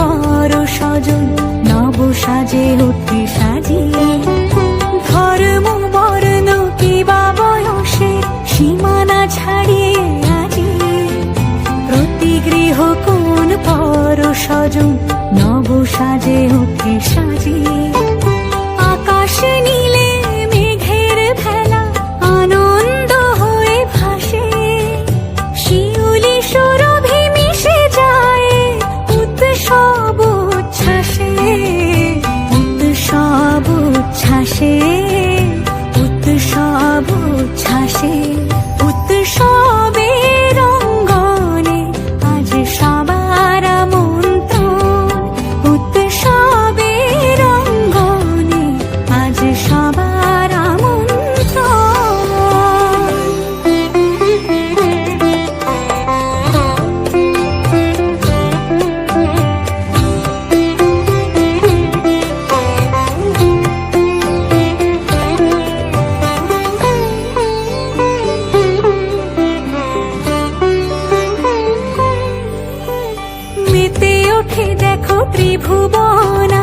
পর স্বজন নব সাজে অতি সাজিয়ে। ধর্ম বর্ণ কি বা বয়সের সীমানা ছাড়িয়ে আজি প্রতি গৃহ কোন পর স্বজন নব সাজে অতি সাজিয়ে। মেতে ওঠে দেখো ত্রিভুবনা